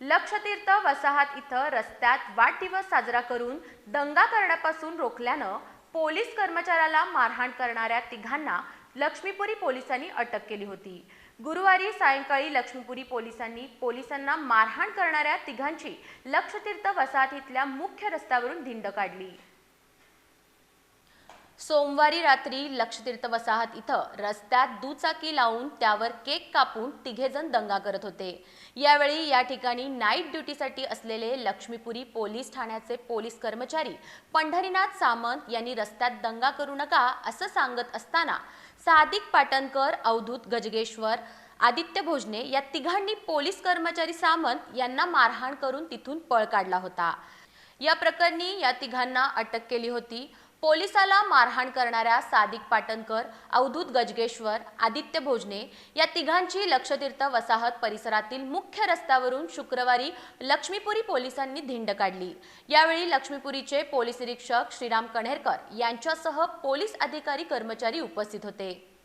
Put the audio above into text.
लक्षतीर्थ वसाहत इथं रस्त्यात वाढदिवस साजरा करून दंगा करण्यापासून रोखल्यानं पोलीस कर्मचाऱ्याला मारहाण करणाऱ्या तिघांना लक्ष्मीपुरी पोलिसांनी अटक केली होती. गुरुवारी सायंकाळी लक्ष्मीपुरी पोलिसांनी पोलिसांना मारहाण करणाऱ्या तिघांची लक्षतीर्थ वसाहतीतल्या मुख्य रस्त्यावरून धिंड काढली. सोमवारी रात्री लक्षतीर्थ वसाहत इथं रस्त्यात दुचाकी लावून त्यावर केक कापून तिघेजण दंगा करत होते. यावेळी या ठिकाणी नाईट ड्युटीसाठी असलेले लक्ष्मीपुरी पोलीस ठाण्याचे पोलीस कर्मचारी पंढरीनाथ सामंत यांनी रस्त्यात दंगा करू नका असं सांगत असताना सादिक पाटणकर अवधूत गजगेश्वर आदित्य भोजने या तिघांनी पोलीस कर्मचारी सामंत यांना मारहाण करून तिथून पळ काढला होता. या प्रकरणी या तिघांना अटक केली होती. पोलिसाला मारहाण करणाऱ्या सादिक पाटणकर अवधूत गजगेश्वर आदित्य भोजने या तिघांची लक्षतीर्थ वसाहत परिसरातील मुख्य रस्त्यावरून शुक्रवारी लक्ष्मीपुरी पोलिसांनी धिंड काढली. यावेळी लक्ष्मीपुरीचे पोलीस निरीक्षक श्रीराम कण्हेरकर यांच्यासह पोलीस अधिकारी कर्मचारी उपस्थित होते.